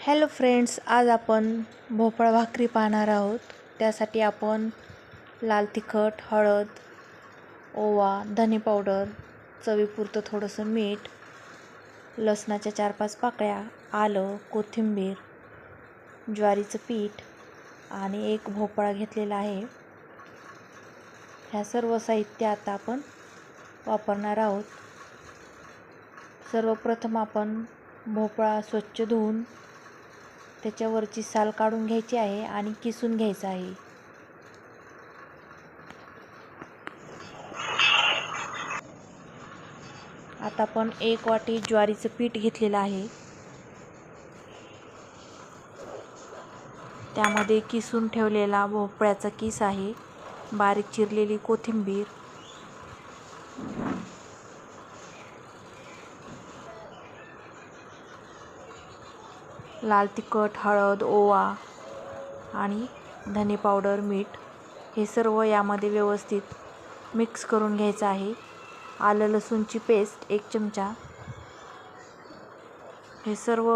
Hello friends आज आपण भोपळा भाकरी पाहणार आहोत. त्यासाठी आपण लाल तिखट हळद ओवा धने पावडर चवीपुरतं थोडंसं मीठ लसणाच्या चार पाच पाकळ्या आलं कोथिंबीर ज्वारीचं पीठ आणि एक भोपळा घेतलेला आहे. ह्या सर्व साहित्य आता आपण वापरणार आहोत. सर्वप्रथम आपण भोपळा स्वच्छ धुवून त्याच्यावरची साल काढून घ्यायची आहे आणि किसून घ्यायचं आहे. आता आपण एक वाटी ज्वारीचं पीठ घेतलेलं आहे. त्यामध्ये किसून ठेवलेला भोपळ्याचा किस आहे. बारीक चिरलेली कोथिंबीर. लाल तिखट हळद ओवा आणि धने पावडर मीठ हे सर्व यामध्ये व्यवस्थित मिक्स करून घ्यायचं आहे. आलं लसूणची पेस्ट एक चमचा. हे सर्व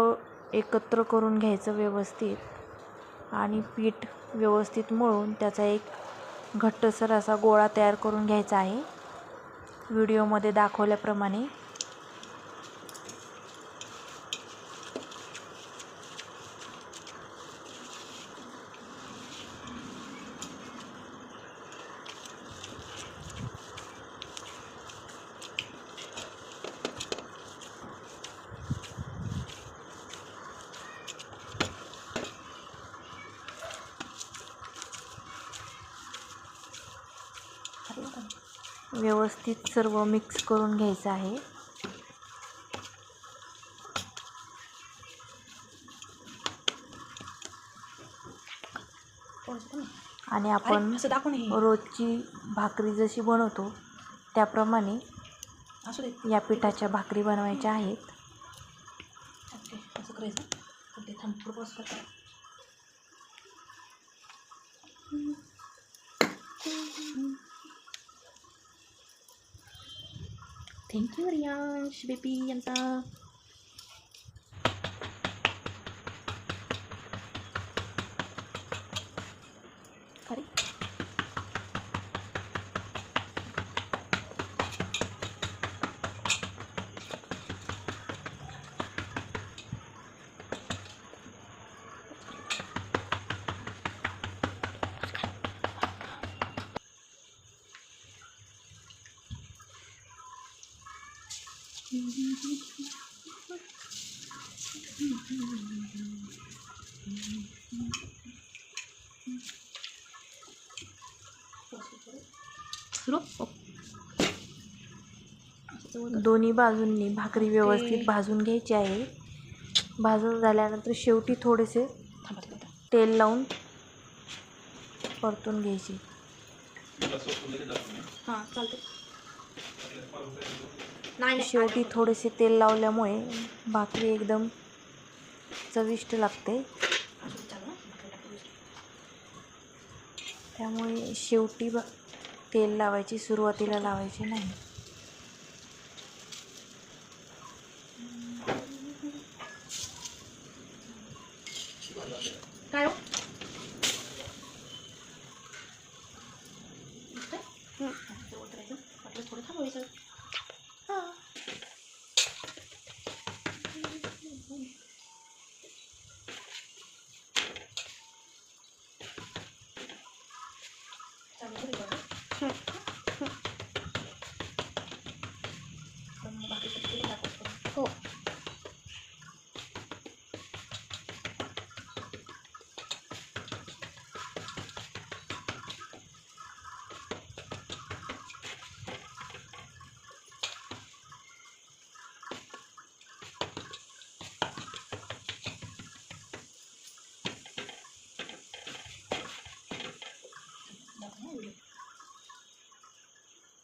एकत्र करून घ्यायचं व्यवस्थित आणि पीठ व्यवस्थित मळून त्याचा एक घट्टसर असा गोळा तयार करून घ्यायचा आहे. व्हिडिओमध्ये दाखवल्याप्रमाणे व्यवस्थित सर्व मिक्स करून घ्यायचं आहे. आणि आपण रोजची भाकरी जशी बनवतो त्याप्रमाणे या पिठाच्या भाकरी बनवायच्या आहेत. Okay Thank you, Riyansh, baby, Yanta. दोन्ही बाजूंनी भाकरी व्यवस्थित भाजून घ्यायची आहे. भाजून झाल्यानंतर शेवटी थोडेसे तेल लावून परतून घ्यायची. हां चालते शेवटी थोडेसे तेल लावल्यामुळे भाकरी एकदम चविष्ट लागते. त्यामुळे शेवटी तेल लावायची सुरुवातीला लावायची नाही 嗯。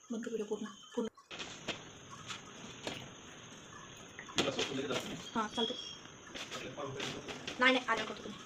मग व्हिडिओ पूर्ण पूर्ण हां चालते नाही नाही आलं करतो तुम्ही?